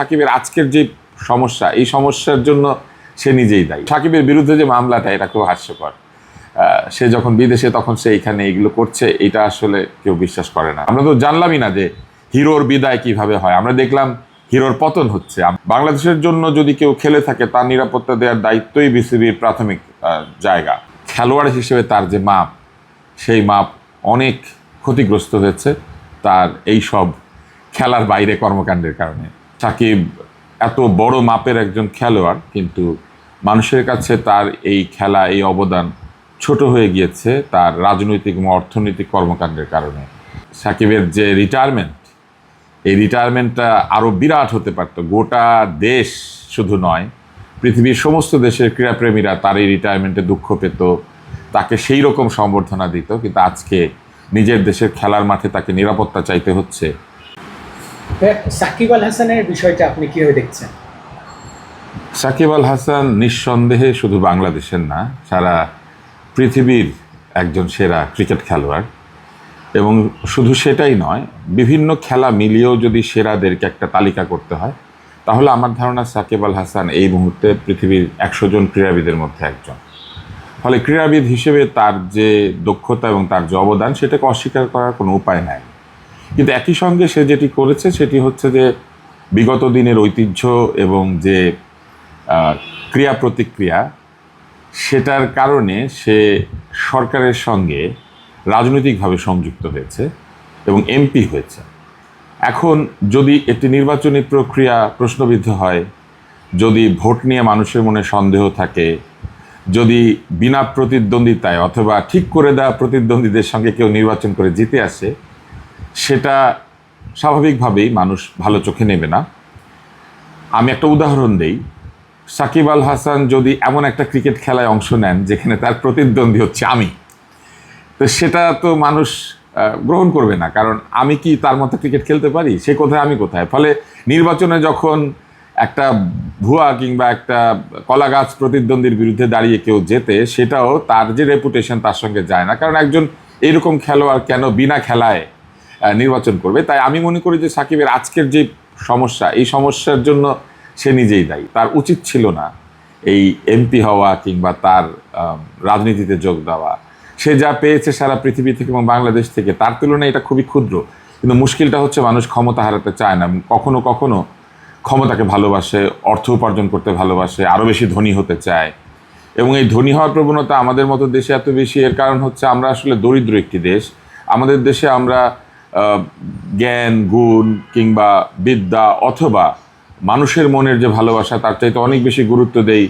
সাকিবের আজকের যে সমস্যা, এই সমস্যার জন্য সে নিজেই দায়ী। সাকিবের বিরুদ্ধে যে মামলাটা, এটা খুব হাস্যকর। সে যখন বিদেশে, তখন সে এখানে এগুলো করছে, এটা আসলে কেউ বিশ্বাস করে না। আমরা তো জানলামই না যে হিরোর বিদায় কীভাবে হয়। আমরা দেখলাম হিরোর পতন হচ্ছে। বাংলাদেশের জন্য যদি কেউ খেলে থাকে, তার নিরাপত্তা দেওয়ার দায়িত্বই বিসিবির প্রাথমিক জায়গা। খেলোয়াড় হিসেবে তার যে মাপ, সেই মাপ অনেক ক্ষতিগ্রস্ত হয়েছে তার এই সব খেলার বাইরে কর্মকাণ্ডের কারণে। সাকিব এত বড় মাপের একজন খেলোয়াড়, কিন্তু মানুষের কাছে তার এই খেলা, এই অবদান ছোট হয়ে গিয়েছে তার রাজনৈতিক এবং অর্থনৈতিক কর্মকাণ্ডের কারণে। সাকিবের যে রিটায়ারমেন্ট এই রিটায়ারমেন্টটা আরও বিরাট হতে পারত। গোটা দেশ শুধু নয়, পৃথিবীর সমস্ত দেশের ক্রীড়াপ্রেমীরা তার এই রিটায়ারমেন্টে দুঃখ পেত, তাকে সেই রকম সম্বর্ধনা দিত, কিন্তু আজকে নিজের দেশের খেলার মাঠে তাকে নিরাপত্তা চাইতে হচ্ছে। সাকিব আল হাসানের বিষয়টা আপনি কীভাবে দেখছেন? সাকিব আল হাসান নিঃসন্দেহে শুধু বাংলাদেশের না, সারা পৃথিবীর একজন সেরা ক্রিকেট খেলোয়াড়। এবং শুধু সেটাই নয়, বিভিন্ন খেলা মিলিয়েও যদি সেরাদেরকে একটা তালিকা করতে হয়, তাহলে আমার ধারণা সাকিব আল হাসান এই মুহূর্তে পৃথিবীর একশো জন ক্রীড়াবিদের মধ্যে একজন। ফলে ক্রীড়াবিদ হিসেবে তার যে দক্ষতা এবং তার যে অবদান, সেটাকে অস্বীকার করার কোনো উপায় নাই। কিন্তু একই সঙ্গে সে যেটি করেছে সেটি হচ্ছে যে বিগত দিনের ঐতিহ্য এবং যে ক্রিয়া প্রতিক্রিয়া, সেটার কারণে সে সরকারের সঙ্গে রাজনৈতিকভাবে সংযুক্ত হয়েছে এবং এমপি হয়েছে। এখন যদি একটি নির্বাচনী প্রক্রিয়া প্রশ্নবিদ্ধ হয়, যদি ভোট নিয়ে মানুষের মনে সন্দেহ থাকে, যদি বিনা প্রতিদ্বন্দ্বিতায় অথবা ঠিক করে দেওয়া প্রতিদ্বন্দ্বীদের সঙ্গে কেউ নির্বাচন করে জিতে আসে সেটা স্বাভাবিকভাবেই মানুষ ভালো চোখে নেবে না। আমি একটা উদাহরণ দেই। সাকিব আল হাসান যদি এমন একটা ক্রিকেট খেলায় অংশ নেন, যেখানে তার প্রতিদ্বন্দ্বী হচ্ছে আমি, তো সেটা তো মানুষ গ্রহণ করবে না। কারণ আমি কি তার মতো ক্রিকেট খেলতে পারি? সে কোথায়, আমি কোথায়? ফলে নির্বাচনে যখন একটা ভুয়া কিংবা একটা কলা গাছ প্রতিদ্বন্দ্বীর বিরুদ্ধে দাঁড়িয়ে কেউ যেতে সেটাও তার যে রেপুটেশন তার সঙ্গে যায় না। কারণ একজন এরকম খেলোয়াড় কেন বিনা খেলায় নির্বাচন করবে। তাই আমি মনে করি যে সাকিবের আজকের যে সমস্যা, এই সমস্যার জন্য সে নিজেই দায়ী। তার উচিত ছিল না এই এমপি হওয়া কিংবা তার রাজনীতিতে যোগ দেওয়া। সে যা পেয়েছে সারা পৃথিবী থেকে এবং বাংলাদেশ থেকে, তার তুলনায় এটা খুবই ক্ষুদ্র। কিন্তু মুশকিলটা হচ্ছে মানুষ ক্ষমতা হারাতে চায় না। কখনো কখনো ক্ষমতাকে ভালোবাসে, অর্থ উপার্জন করতে ভালোবাসে আরও বেশি ধনী হতে চায়। এবং এই ধনী হওয়ার প্রবণতা আমাদের মতো দেশে এত বেশি, এর কারণ হচ্ছে আমরা আসলে দরিদ্র একটি দেশ। আমাদের দেশে আমরা জ্ঞান, গুণ কিংবা বিদ্যা অথবা মানুষের মনের যে ভালোবাসা, তার চাইতে অনেক বেশি গুরুত্ব দেই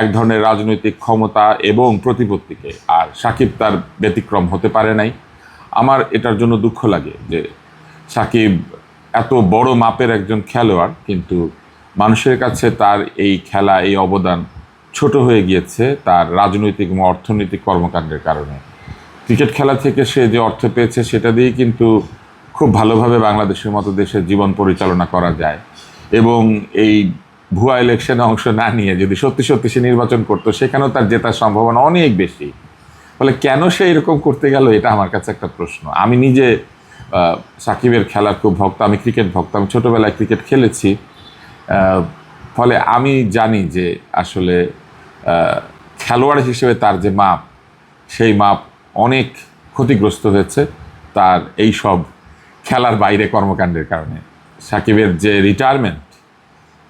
এক ধরনের রাজনৈতিক ক্ষমতা এবং প্রতিপত্তিকে। আর সাকিব তার ব্যতিক্রম হতে পারে নাই। আমার এটার জন্য দুঃখ লাগে যে সাকিব এত বড় মাপের একজন খেলোয়াড়, কিন্তু মানুষের কাছে তার এই খেলা, এই অবদান ছোট হয়ে গিয়েছে তার রাজনৈতিক এবং অর্থনৈতিক কর্মকাণ্ডের কারণে। ক্রিকেট খেলা থেকে সে যে অর্থ পেয়েছে, সেটা দিয়েই কিন্তু খুব ভালোভাবে বাংলাদেশের মতো দেশের জীবন পরিচালনা করা যায়। এবং এই ভুয়া ইলেকশনে অংশ না নিয়ে যদি সত্যি সত্যি সে নির্বাচন করতো, সেখানেও তার জেতার সম্ভাবনা অনেক বেশি। ফলে কেন সে এরকম করতে গেল, এটা আমার কাছে একটা প্রশ্ন। আমি নিজে সাকিবের খেলার খুব ভক্ত, আমি ক্রিকেট ভক্ত, আমি ছোটোবেলায় ক্রিকেট খেলেছি। ফলে আমি জানি যে আসলে খেলোয়াড় হিসেবে তার যে মাপ, সেই মাপ অনেক ক্ষতিগ্রস্ত হয়েছে। তার এই সব খেলার বাইরে কর্মকাণ্ডের কারণে। সাকিবের যে রিটায়ারমেন্ট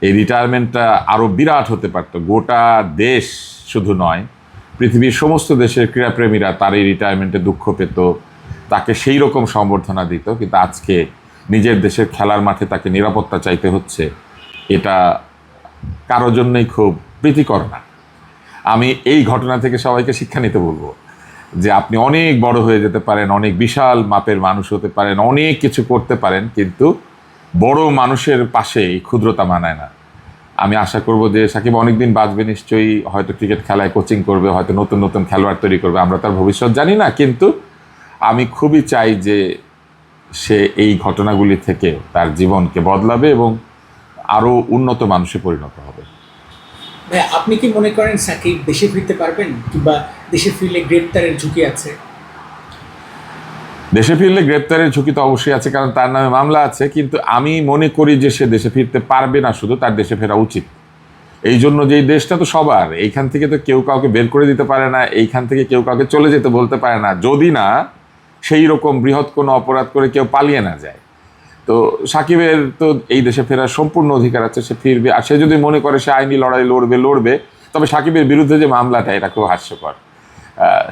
এই রিটায়ারমেন্টটা আরও বিরাট হতে পারত। গোটা দেশ শুধু নয়, পৃথিবীর সমস্ত দেশের ক্রীড়াপ্রেমীরা তার এই রিটায়ারমেন্টে দুঃখ পেত, তাকে সেই রকম সম্বর্ধনা দিত, কিন্তু আজকে নিজের দেশের খেলার মাঠে তাকে নিরাপত্তা চাইতে হচ্ছে, এটা কারও জন্যই খুব প্রীতিকর না। আমি এই ঘটনা থেকে সবাইকে শিক্ষা নিতে বলব। যে আপনি অনেক বড় হয়ে যেতে পারেন, অনেক বিশাল মাপের মানুষ হতে পারেন, অনেক কিছু করতে পারেন, কিন্তু বড় মানুষের পাশে ক্ষুদ্রতা মানায় না। আমি আশা করব যে সাকিব অনেকদিন বাঁচবে নিশ্চয়ই, হয়তো ক্রিকেট খেলায় কোচিং করবে, হয়তো নতুন নতুন খেলোয়াড় তৈরি করবে, আমরা তার ভবিষ্যৎ জানি না, কিন্তু আমি খুবই চাই যে সে এই ঘটনাগুলি থেকে তার জীবনকে বদলাবে এবং আরও উন্নত মানুষে পরিণত হবে। আপনি কি মনে করেন সাকিব দেশে ফিরতে পারবেন কিংবা দেশে ফিরলে গ্রেপ্তারের ঝুঁকি আছে? দেশে ফিরলে গ্রেপ্তারের ঝুঁকি তো অবশ্যই আছে, কারণ তার নামে মামলা আছে, কিন্তু আমি মনে করি যে সে দেশে ফিরতে পারবে না শুধু, তার দেশে ফেরা উচিত। এই জন্য যে দেশটা তো সবার, এইখান থেকে তো কেউ কাউকে বের করে দিতে পারে না, এইখান থেকে কেউ কাউকে চলে যেতে বলতে পারে না। যদি না, সেই রকম বৃহৎ কোনো অপরাধ করে কেউ পালিয়ে না যায়। তো সাকিবের তো এই দেশে ফেরার সম্পূর্ণ অধিকার আছে, সে ফিরবে। আর সে যদি মনে করে সে আইনি লড়াই লড়বে লড়বে, তবে সাকিবের বিরুদ্ধে যে মামলাটা, এটা খুব হাস্যকর।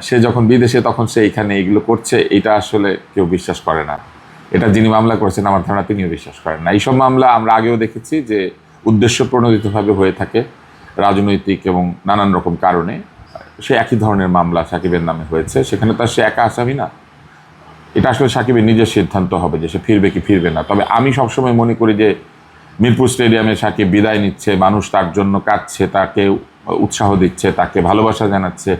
সে যখন বিদেশে, তখন সে এখানে এগুলো করছে, এটা আসলে কেউ বিশ্বাস করে না। এটা যিনি মামলা করেছেন, আমার ধারণা তিনিও বিশ্বাস করেন না। এইসব মামলা আমরা আগেও দেখেছি যে উদ্দেশ্য প্রণোদিতভাবে হয়ে থাকে রাজনৈতিক এবং নানান রকম কারণে। সে একই ধরনের মামলা সাকিবের নামে হয়েছে, সেখানে তার সে একা আসামি না। এটা আসলে সাকিবের নিজের সিদ্ধান্ত হবে যে সে ফিরবে কি ফিরবে না। তবে আমি সবসময় মনে করি যে মিরপুর স্টেডিয়ামে সাকিব বিদায় নিচ্ছে, মানুষ তার জন্য কাঁদছে, তাকে উৎসাহ দিচ্ছে, তাকে ভালোবাসা জানাচ্ছে।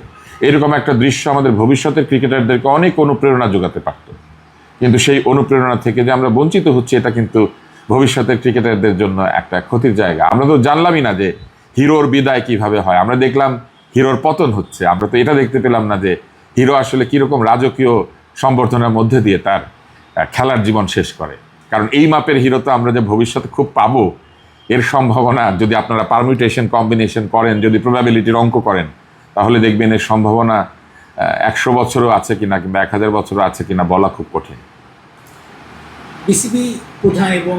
এরকম একটা দৃশ্য আমাদের ভবিষ্যতের ক্রিকেটারদেরকে অনেক অনুপ্রেরণা যোগাতে পারত। কিন্তু সেই অনুপ্রেরণা থেকে যে আমরা বঞ্চিত হচ্ছি, এটা কিন্তু ভবিষ্যতের ক্রিকেটারদের জন্য একটা ক্ষতির জায়গা। আমরা তো জানলামই না যে হিরোর বিদায় কীভাবে হয়। আমরা দেখলাম হিরোর পতন হচ্ছে। আমরা তো এটা দেখতে পেলাম না যে হিরো আসলে কীরকম রাজকীয় সম্বর্ধনার মধ্যে দিয়ে তার খেলার জীবন শেষ করে কারণ এই মাপের হিরো তো আমরা যে ভবিষ্যতে খুব পাবো, এর সম্ভাবনা যদি আপনারা পারমিউটেশন কম্বিনেশন করেন, যদি প্রবাবিলিটির অঙ্ক করেন, তাহলে দেখবেন এর সম্ভাবনা একশো বছরও আছে কিনা কিংবা এক হাজার বছরও আছে কিনা বলা খুব কঠিন বিসিবি প্রধান এবং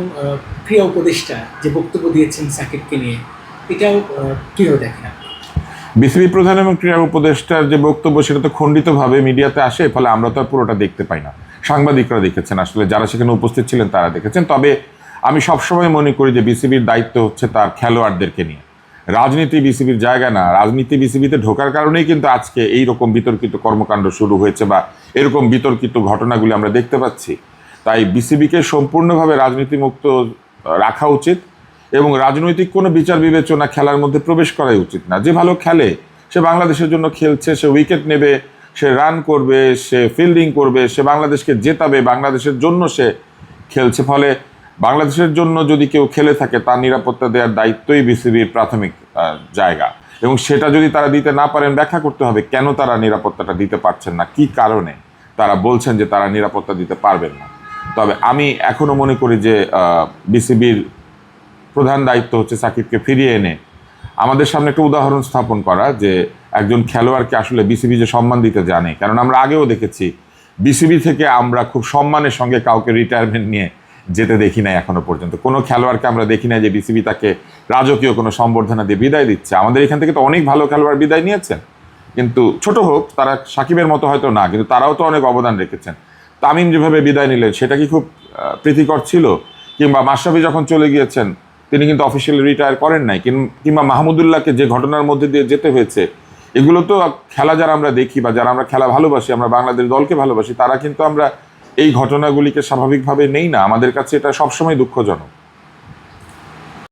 ক্রীড়া উপদেষ্টা যে বক্তব্য দিয়েছেন সাকিবকে নিয়ে, এটাও কীভাবে দেখেন? বিসিবি প্রধান এবং ক্রীড়া উপদেষ্টার যে বক্তব্য, সেটা তো খণ্ডিতভাবে মিডিয়াতে আসে, ফলে আমরা তো আর পুরোটা দেখতে পাই না। সাংবাদিকরা দেখেছেন আসলে, যারা সেখানে উপস্থিত ছিলেন তারা দেখেছেন। তবে আমি সবসময় মনে করি যে বিসিবির দায়িত্ব হচ্ছে তার খেলোয়াড়দেরকে নিয়ে। রাজনীতি বিসিবির জায়গা না, রাজনীতি বিসিবিতে ঢোকার কারণেই কিন্তু আজকে এই রকম বিতর্কিত কর্মকাণ্ড শুরু হয়েছে বা এরকম বিতর্কিত ঘটনাগুলি আমরা দেখতে পাচ্ছি। তাই বিসিবিকে সম্পূর্ণভাবে রাজনীতিমুক্ত রাখা উচিত। এবং রাজনৈতিক কোনো বিচার বিবেচনা খেলার মধ্যে প্রবেশ করাই উচিত না। যে ভালো খেলে, সে বাংলাদেশের জন্য খেলছে, সে উইকেট নেবে, সে রান করবে, সে ফিল্ডিং করবে, সে বাংলাদেশকে জেতাবে, বাংলাদেশের জন্য সে খেলছে। ফলে বাংলাদেশের জন্য যদি কেউ খেলে থাকে, তার নিরাপত্তা দেওয়ার দায়িত্বই বিসিবির প্রাথমিক জায়গা। এবং সেটা যদি তারা দিতে না পারেন, ব্যাখ্যা করতে হবে কেন তারা নিরাপত্তাটা দিতে পারছেন না, কি কারণে তারা বলছেন যে তারা নিরাপত্তা দিতে পারবেন না। তবে আমি এখনও মনে করি যে বিসিবির প্রধান দায়িত্ব হচ্ছে সাকিবকে ফিরিয়ে এনে। আমাদের সামনে একটা উদাহরণ স্থাপন করা যে একজন খেলোয়াড়কে আসলে বিসিবি যে সম্মান দিতে জানে, কারণ আমরা আগেও দেখেছি বিসিবি থেকে আমরা খুব সম্মানের সঙ্গে কাউকে রিটায়ারমেন্ট নিয়ে যেতে দেখি নাই এখনও পর্যন্ত। কোনো খেলোয়াড়কে আমরা দেখি না যে বিসিবি তাকে রাজকীয় কোনো সম্বর্ধনা দিয়ে বিদায় দিচ্ছে। আমাদের এখান থেকে তো অনেক ভালো খেলোয়াড় বিদায় নিয়েছেন। কিন্তু ছোট হোক, তারা সাকিবের মতো হয়তো না, কিন্তু তারাও তো অনেক অবদান রেখেছেন। তামিম যেভাবে বিদায় নিলেন, সেটা কি খুব প্রীতিকর ছিল? কিংবা মাশরাফি যখন চলে গিয়েছেন তিনি কিন্তু অফিসিয়ালি রিটায়ার করেন নাই। কিংবা মাহমুদুল্লাহকে যে ঘটনার মধ্যে দিয়ে যেতে হয়েছে, এগুলো তো খেলা যারা আমরা দেখি বা যারা আমরা খেলা ভালোবাসি, আমরা বাংলাদেশ দলকে ভালোবাসি, তারা কিন্তু আমরা এই ঘটনাগুলিকে স্বাভাবিকভাবে নেই না। আমাদের কাছে এটা সবসময় দুঃখজনক।